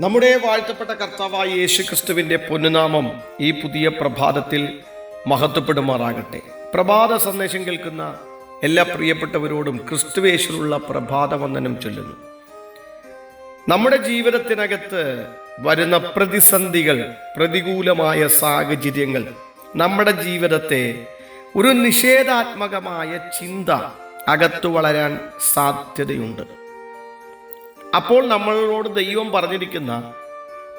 നമ്മുടെ വാഴ്ത്തപ്പെട്ട കർത്താവായ യേശു ക്രിസ്തുവിന്റെ പൊന്നുനാമം ഈ പുതിയ പ്രഭാതത്തിൽ മഹത്വപ്പെടുമാറാകട്ടെ. പ്രഭാത സന്ദേശം കേൾക്കുന്ന എല്ലാ പ്രിയപ്പെട്ടവരോടും ക്രിസ്തുവേശുള്ള പ്രഭാത വന്ദനം ചൊല്ലുന്നു. നമ്മുടെ ജീവിതത്തിനകത്ത് വരുന്ന പ്രതിസന്ധികൾ പ്രതികൂലമായ സാഹചര്യങ്ങൾ നമ്മുടെ ജീവിതത്തെ ഒരു നിഷേധാത്മകമായ ചിന്ത അകത്തു വളരാൻ സാധ്യതയുണ്ട്. അപ്പോൾ നമ്മളോട് ദൈവം പറഞ്ഞിരിക്കുന്ന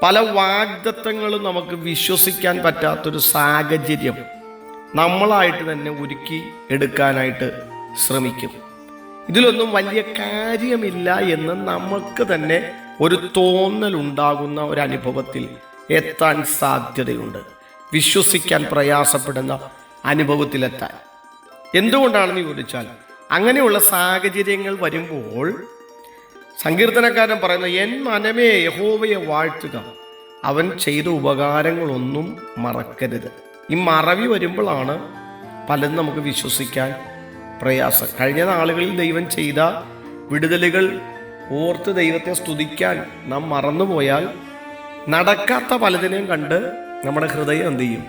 പല വാഗ്ദത്തങ്ങളും നമുക്ക് വിശ്വസിക്കാൻ പറ്റാത്തൊരു സാഹചര്യം നമ്മളായിട്ട് തന്നെ ഒരുക്കി എടുക്കാനായിട്ട് ശ്രമിക്കും. ഇതിലൊന്നും വലിയ കാര്യമില്ല എന്ന് നമുക്ക് തന്നെ ഒരു തോന്നൽ ഉണ്ടാകുന്ന ഒരു അനുഭവത്തിൽ എത്താൻ സാധ്യതയുണ്ട്. വിശ്വസിക്കാൻ പ്രയാസപ്പെടുന്ന അനുഭവത്തിലെത്താൻ. എന്തുകൊണ്ടാണെന്ന് ചോദിച്ചാൽ അങ്ങനെയുള്ള സാഹചര്യങ്ങൾ വരുമ്പോൾ സങ്കീർത്തനക്കാരൻ പറയുന്നത് എൻ മനമേ യഹോവയെ വാഴ്ത്തുക അവൻ ചെയ്ത ഉപകാരങ്ങളൊന്നും മറക്കരുത്. ഈ മറവി വരുമ്പോഴാണ് പലതും നമുക്ക് വിശ്വസിക്കാൻ പ്രയാസം. കഴിഞ്ഞ നാളുകളിൽ ദൈവം ചെയ്ത വിടുതലുകൾ ഓർത്ത് ദൈവത്തെ സ്തുതിക്കാൻ നാം മറന്നുപോയാൽ നടക്കാത്ത പലതിനെയും കണ്ട് നമ്മുടെ ഹൃദയം എന്ത് ചെയ്യും?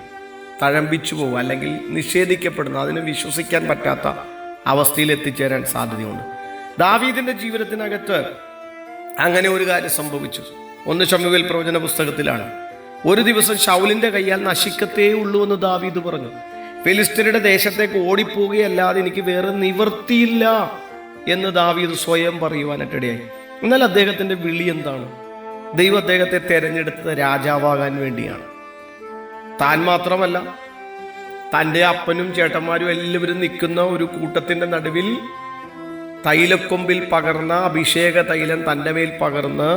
തഴമ്പിച്ചു പോകും അല്ലെങ്കിൽ നിഷേധിക്കപ്പെടുന്നു. അതിനെ വിശ്വസിക്കാൻ പറ്റാത്ത അവസ്ഥയിൽ എത്തിച്ചേരാൻ സാധ്യതയുണ്ട്. ദാവീദിന്റെ ജീവിതത്തിനകത്ത് അങ്ങനെ ഒരു കാര്യം സംഭവിച്ചു. ഒന്ന് ഷമുവേൽ പ്രവചന പുസ്തകത്തിലാണ്. ഒരു ദിവസം ഷൗലിന്റെ കയ്യാൽ നശിക്കത്തേ ഉള്ളൂ എന്ന് ദാവീദ് പറഞ്ഞു. ഫിലിസ്തീനയുടെ ദേശത്തേക്ക് ഓടിപ്പോവുകയല്ലാതെ എനിക്ക് വേറെ നിവൃത്തിയില്ല എന്ന് ദാവീദ് സ്വയം പറയുവാനായിട്ടിടയായി എന്നാൽ അദ്ദേഹത്തിന്റെ വിളി എന്താണ്? ദൈവം അദ്ദേഹത്തെ തെരഞ്ഞെടുത്തത് രാജാവാകാൻ വേണ്ടിയാണ്. താൻ മാത്രമല്ല തന്റെ അപ്പനും ചേട്ടന്മാരും എല്ലാവരും നിൽക്കുന്ന ഒരു കൂട്ടത്തിന്റെ നടുവിൽ തൈലക്കൊമ്പിൽ പകർന്ന അഭിഷേക തൈലം തന്റെ മേൽ പകർന്ന്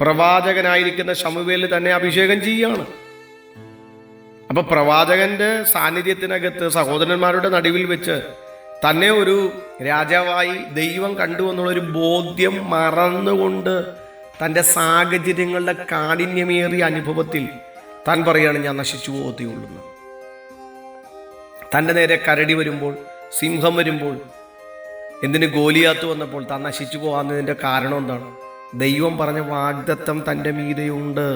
പ്രവാചകനായിരിക്കുന്ന ശമുവേൽ തന്നെ അഭിഷേകം ചെയ്യുകയാണ്. അപ്പൊ പ്രവാചകന്റെ സാന്നിധ്യത്തിനകത്ത് സഹോദരന്മാരുടെ നടുവിൽ വെച്ച് തന്നെ ഒരു രാജാവായി ദൈവം കണ്ടു എന്നുള്ളൊരു ബോധ്യം മറന്നുകൊണ്ട് തന്റെ സാഹചര്യങ്ങളുടെ കാഠിന്യമേറിയ അനുഭവത്തിൽ താൻ പറയാണ് ഞാൻ നശിച്ചു പോകത്തേയുള്ളൂ തന്റെ നേരെ കരടി വരുമ്പോൾ സിംഹം വരുമ്പോൾ എന്തിന് ഗോലിയാത്ത് വന്നപ്പോൾ താൻ നശിച്ചു പോകാന്നതിന്റെ കാരണം എന്താണ്? ദൈവം പറഞ്ഞ വാഗ്ദത്തം തന്റെ മീതയുണ്ട്.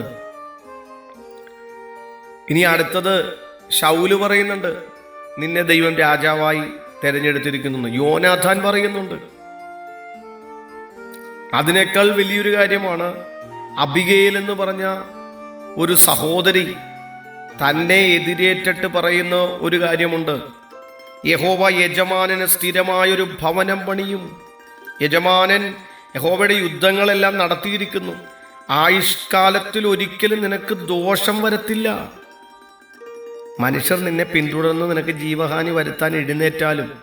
ഇനി അടുത്തത് ഷൗൽ പറയുന്നുണ്ട് നിന്നെ ദൈവം രാജാവായി തെരഞ്ഞെടുത്തിരിക്കുന്നു യോനാഥാൻ പറയുന്നുണ്ട് അതിനേക്കാൾ വലിയൊരു കാര്യമാണ് അബിഗയിൽ എന്ന് പറഞ്ഞ ഒരു സഹോദരി തന്നെ എതിരേറ്റിട്ട് പറയുന്ന ഒരു കാര്യമുണ്ട്. യഹോവ യജമാനന് സ്ഥിരമായൊരു ഭവനം പണിയും. യജമാനൻ യഹോവയുടെ യുദ്ധങ്ങളെല്ലാം നടത്തിയിരിക്കുന്നു. ആയുഷ്കാലത്തിൽ ഒരിക്കലും നിനക്ക് ദോഷം വരത്തില്ല. മനുഷ്യർ നിന്നെ പിന്തുടർന്ന് നിനക്ക് ജീവഹാനി വരുത്താൻ എഴുന്നേറ്റാലും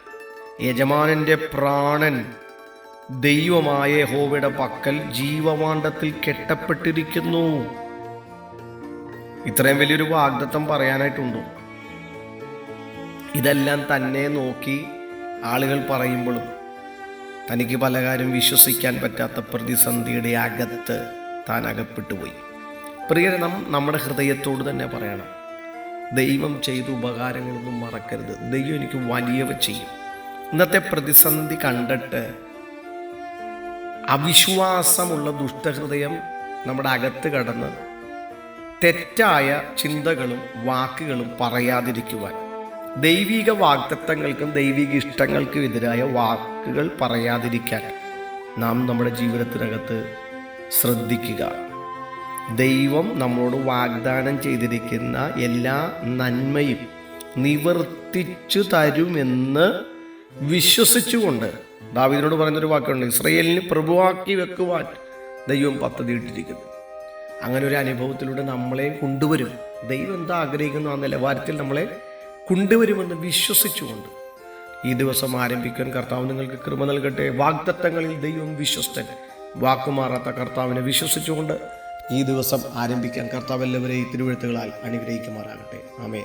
യജമാനന്റെ പ്രാണൻ ദൈവമായ ഹോവയുടെ പക്കൽ ജീവമാണ്ടത്തിൽ കെട്ടപ്പെട്ടിരിക്കുന്നു. ഇത്രയും വലിയൊരു വാഗ്ദത്തം പറയാനായിട്ടുണ്ടോ? ഇതെല്ലാം തന്നെ നോക്കി ആളുകൾ പറയുമ്പോഴും തനിക്ക് പല കാര്യം വിശ്വസിക്കാൻ പറ്റാത്ത പ്രതിസന്ധിയുടെ അകത്ത് താൻ അകപ്പെട്ടു പോയി. പ്രിയരെ നമ്മുടെ ഹൃദയത്തോട് തന്നെ പറയണം. ദൈവം ചെയ്ത ഉപകാരങ്ങളൊന്നും മറക്കരുത്. ദൈവം എനിക്ക് വലിയവ ചെയ്യും. ഇന്നത്തെ പ്രതിസന്ധി കണ്ടിട്ട് അവിശ്വാസമുള്ള ദുഷ്ടഹൃദയം നമ്മുടെ അകത്ത് കടന്ന് തെറ്റായ ചിന്തകളും വാക്കുകളും പറയാതിരിക്കുവാൻ ദൈവിക വാഗ്ദത്തങ്ങൾക്കും ദൈവിക ഇഷ്ടങ്ങൾക്കും എതിരായ വാക്കുകൾ പറയാതിരിക്കാൻ നാം നമ്മുടെ ജീവിതത്തിനകത്ത് ശ്രദ്ധിക്കുക. ദൈവം നമ്മളോട് വാഗ്ദാനം ചെയ്തിരിക്കുന്ന എല്ലാ നന്മയും നിവർത്തിച്ചു തരുമെന്ന് വിശ്വസിച്ചുകൊണ്ട് ദാവിദിനോട് പറയുന്നൊരു വാക്കുണ്ട് ഇസ്രയേലിന് പ്രഭുവാക്കി വെക്കുവാൻ ദൈവം പദ്ധതി ഇട്ടിരിക്കുന്നു അങ്ങനെ ഒരു അനുഭവത്തിലൂടെ നമ്മളെ കൊണ്ടുവരും. ദൈവം എന്താ ആഗ്രഹിക്കുന്നു ആ നിലവാരത്തിൽ നമ്മളെ കൊണ്ടുവരുമെന്ന് വിശ്വസിച്ചുകൊണ്ട് ഈ ദിവസം ആരംഭിക്കാൻ കർത്താവ് നിങ്ങൾക്ക് കൃപ നൽകട്ടെ. വാഗ്ദത്തങ്ങളിൽ ദൈവം വിശ്വസ്തൻ. വാക്കുമാറാത്ത കർത്താവിനെ വിശ്വസിച്ചുകൊണ്ട് ഈ ദിവസം ആരംഭിക്കാൻ കർത്താവ് എല്ലാവരെയും തിരുവഴുത്തുകളാൽ അനുഗ്രഹിക്കുമാറാകട്ടെ. ആമേ